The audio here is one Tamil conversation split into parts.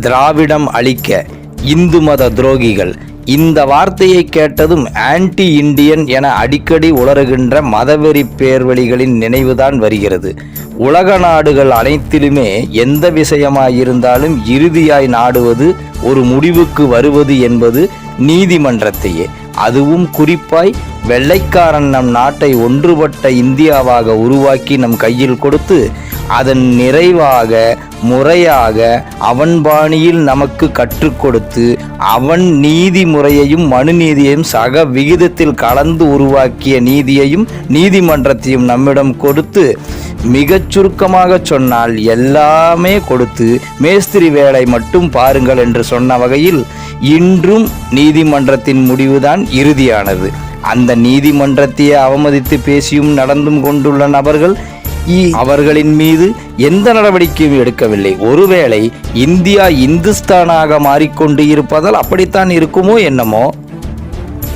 திராவிடம் அழிக்க இந்து மத துரோகிகள் இந்த வார்த்தையை கேட்டதும் ஆன்டி இண்டியன் என அடிக்கடி உளறுகின்ற மதவெறி பேர்வழிகளின் நினைவுதான் வருகிறது. உலக நாடுகள் அனைத்திலுமே எந்த விஷயமாயிருந்தாலும் இறுதியாய் நாடுவது ஒரு முடிவுக்கு வருவது என்பது நீதிமன்றத்தையே. அதுவும் குறிப்பாய் வெள்ளைக்காரன் நம் நாட்டை ஒன்றுபட்ட இந்தியாவாக உருவாக்கி நம் கையில் கொடுத்து அதன் நிறைவாக முறையாக அவன் பாணியில் நமக்கு கற்றுக் கொடுத்து அவன் நீதி முறையையும் மனு நீதியையும் சக விகிதத்தில் கலந்து உருவாக்கிய நீதியையும் நீதிமன்றத்தையும் நம்மிடம் கொடுத்து மிகச் சுருக்கமாக சொன்னால் எல்லாமே கொடுத்து மேஸ்திரி வேலை மட்டும் பாருங்கள் என்று சொன்ன வகையில் இன்றும் நீதிமன்றத்தின் முடிவுதான் இறுதியானது. அந்த நீதிமன்றத்தையே அவமதித்து பேசியும் நடந்தும் கொண்டுள்ள நபர்கள் அவர்களின் மீது எந்த நடவடிக்கையும் எடுக்கவில்லை. ஒருவேளை இந்தியா இந்துஸ்தானாக மாறிக்கொண்டு இருப்பதால் அப்படித்தான் இருக்குமோ என்னமோ?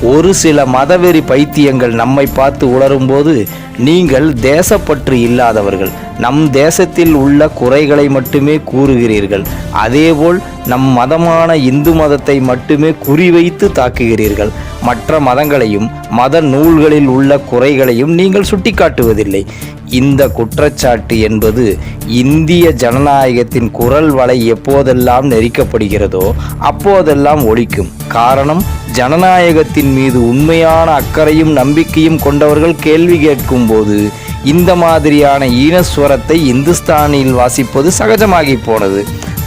ஒரு சில மதவெறி பைத்தியங்கள் நம்மை பார்த்து உளரும்போது நீங்கள் தேசப்பற்று இல்லாதவர்கள் நம் தேசத்தில் உள்ள குறைகளை மட்டுமே கூறுகிறீர்கள். அதேபோல் நம் மதமான இந்து மதத்தை மட்டுமே குறிவைத்து தாக்குகிறீர்கள். மற்ற மதங்களையும் மத நூல்களில் உள்ள குறைகளையும் நீங்கள் சுட்டிக்காட்டுவதில்லை. இந்த குற்றச்சாட்டு என்பது இந்திய ஜனநாயகத்தின் குரல் வலை எப்போதெல்லாம் நெரிக்கப்படுகிறதோ அப்போதெல்லாம் ஒலிக்கும் காரணம் ஜனநாயகத்தின் மீது உண்மையான அக்கறையும் நம்பிக்கையும் கொண்டவர்கள் கேள்வி கேட்கும் போது இந்த மாதிரியான ஈனஸ்வரத்தை இந்துஸ்தானியில் வாசிப்பது சகஜமாகி போனது.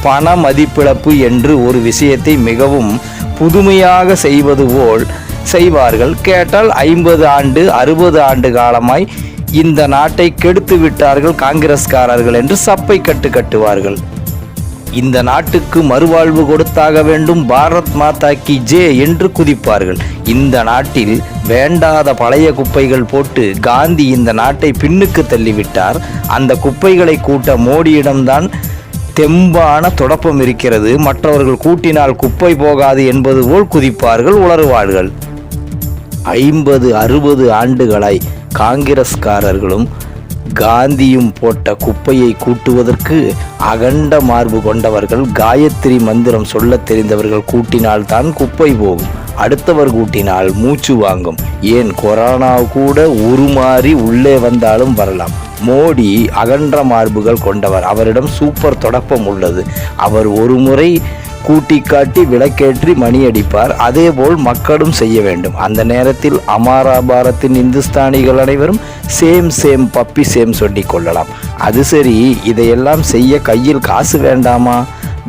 பண மதிப்பிழப்பு என்று ஒரு விஷயத்தை மிகவும் புதுமையாக செய்வது போல் செய்வார்கள். கேட்டால் ஐம்பது ஆண்டு அறுபது ஆண்டு காலமாய் இந்த நாட்டை கெடுத்து விட்டார்கள் காங்கிரஸ்காரர்கள் என்று சப்பை கட்டு கட்டுவார்கள். இந்த நாட்டுக்கு மறுவாழ்வு கொடுத்தாக வேண்டும் பாரத் மாதா கி ஜே என்று குதிப்பார்கள். இந்த நாட்டில் வேண்டாத பழைய குப்பைகள் போட்டு காந்தி இந்த நாட்டை பின்னுக்கு தள்ளிவிட்டார். அந்த குப்பைகளை கூட்ட மோடியிடம்தான் தெம்பான தொடப்பம் இருக்கிறது. மற்றவர்கள் கூட்டினால் குப்பை போகாது என்பது போல் குதிப்பார்கள் உளறுவார்கள். ஐம்பது அறுபது ஆண்டுகளாய் காங்கிரஸ்காரர்களும் காந்தியும் போட்ட குப்பையை கூட்டுவதற்கு அகண்ட மார்பு கொண்டவர்கள் காயத்ரி மந்திரம் சொல்லத் தெரிந்தவர்கள் கூட்டினால்தான் குப்பை போகும். அடுத்தவர் கூட்டினால் மூச்சு வாங்கும். ஏன் கொரோனா கூட உருமாறி உள்ளே வந்தாலும் வரலாம். மோடி அகன்ற மார்புகள் கொண்டவர். அவரிடம் சூப்பர் தொடப்பம் உள்ளது. அவர் ஒரு முறை கூட்டி காட்டி விளக்கேற்றி மணி அடிப்பார் அதேபோல் மக்களும் செய்ய வேண்டும். அந்த நேரத்தில் அமாராபாரத்தின் இந்துஸ்தானிகள் அனைவரும் சேம் சேம் பப்பி சேம் சொல்லிக் கொள்ளலாம். அது சரி இதையெல்லாம் செய்ய கையில் காசு வேண்டாமா?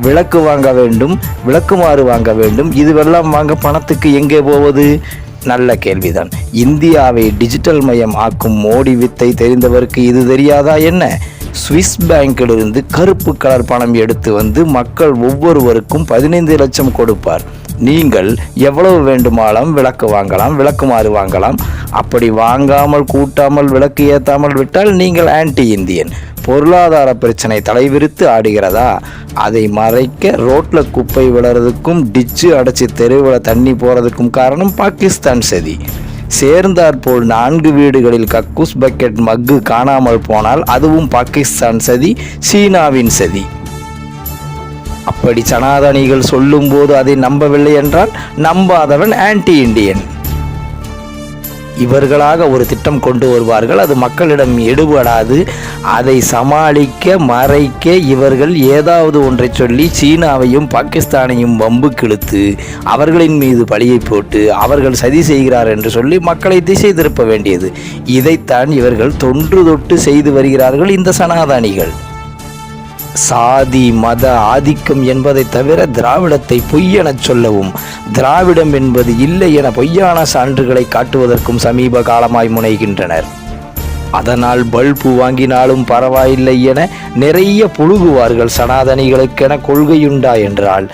விளக்கு வாங்க வேண்டும் விளக்குமாறு வாங்க வேண்டும். இதுவெல்லாம் வாங்க பணத்துக்கு எங்கே போவது? நல்ல கேள்விதான். இந்தியாவை டிஜிட்டல் மயம் ஆக்கும் மோடி வித்தை தெரிந்தவருக்கு இது தெரியாதா என்ன? சுவிஸ் பேங்கிலிருந்து கருப்பு கலர் பணம் எடுத்து வந்து மக்கள் ஒவ்வொருவருக்கும் பதினைந்து லட்சம் கொடுப்பார். நீங்கள் எவ்வளவு வேண்டுமானாலும் விளக்கு வாங்கலாம் விளக்குமாறு வாங்கலாம். அப்படி வாங்காமல் கூட்டாமல் விளக்கு ஏற்றாமல் விட்டால் நீங்கள் ஆன்டி இந்தியன். பொருளாதார பிரச்சனை தலைவிரித்து ஆடுகிறதா? அதை மறைக்க ரோட்டில் குப்பை விழறதுக்கும் டிச்சு அடைச்சி தெருவில் தண்ணி போகிறதுக்கும் காரணம் பாகிஸ்தான் சதி. சேர்ந்தாற்போல் நான்கு வீடுகளில் கக்கூஸ் பக்கெட் மக்கு காணாமல் போனால் அதுவும் பாகிஸ்தான் சதி சீனாவின் சதி. அப்படி சனாதனிகள் சொல்லும்போது அதை நம்பவில்லை என்றால் நம்பாதவன் ஆன்டி இண்டியன் இவர்களாக ஒரு திட்டம் கொண்டு வருவார்கள். அது மக்களிடம் எடுபடாது. அதை சமாளிக்க மறைக்க இவர்கள் ஏதாவது ஒன்றை சொல்லி சீனாவையும் பாகிஸ்தானையும் வம்பு கிழித்து அவர்களின் மீது பழியை போட்டு அவர்கள் சதி செய்கிறார் என்று சொல்லி மக்களை திசை திருப்ப வேண்டியது. இதைத்தான் இவர்கள் தொன்று தொட்டு செய்து வருகிறார்கள் இந்த சனாதானிகள். சாதி மத ஆதிக்கம் என்பதை தவிர திராவிடத்தை பொய்யெனச் சொல்லவும் திராவிடம் என்பது இல்லை என பொய்யான சான்றுகளை காட்டுவதற்கும் சமீப காலமாய் முனைகின்றனர். அதனால் பல்பு வாங்கினாலும் பரவாயில்லை என நிறைய புழுகுவார்கள் சனாதனிகளுக்கென கொள்கையுண்டா என்றால்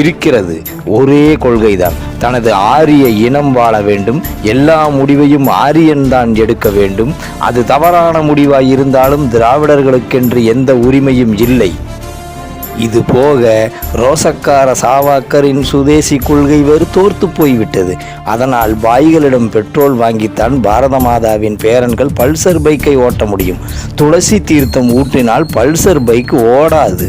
இருக்கிறது ஒரே கொள்கைதான். தனது ஆரிய இனம் வாழ வேண்டும். எல்லா முடிவையும் ஆரியன்தான் எடுக்க வேண்டும். அது தவறான முடிவாய் இருந்தாலும் திராவிடர்களுக்கென்று எந்த உரிமையும் இல்லை. இது போக ரோசக்கார சாவாக்கரின் சுதேசி கொள்கை வேறு தோர்த்து போய்விட்டது. அதனால் பாய்களிடம் பெட்ரோல் வாங்கித்தான் பாரத மாதாவின் பேரன்கள் பல்சர் பைக்கை ஓட்ட முடியும். துளசி தீர்த்தம் ஊற்றினால் பல்சர் பைக் ஓடாது.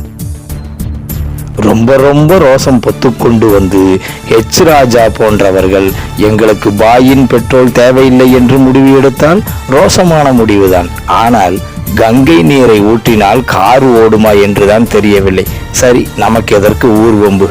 ரொம்ப ரொம்ப ரோசம் பொத்துக்கொண்டு வந்து ஹெச் ராஜா போன்றவர்கள் எங்களுக்கு பாயின் பெட்ரோல் தேவையில்லை என்று முடிவு எடுத்தால் ரோசமான முடிவுதான். ஆனால் கங்கை நீரை ஊற்றினால் கார் ஓடுமா என்றுதான் தெரியவில்லை. சரி நமக்கு எதற்கு ஊர்வம்பு?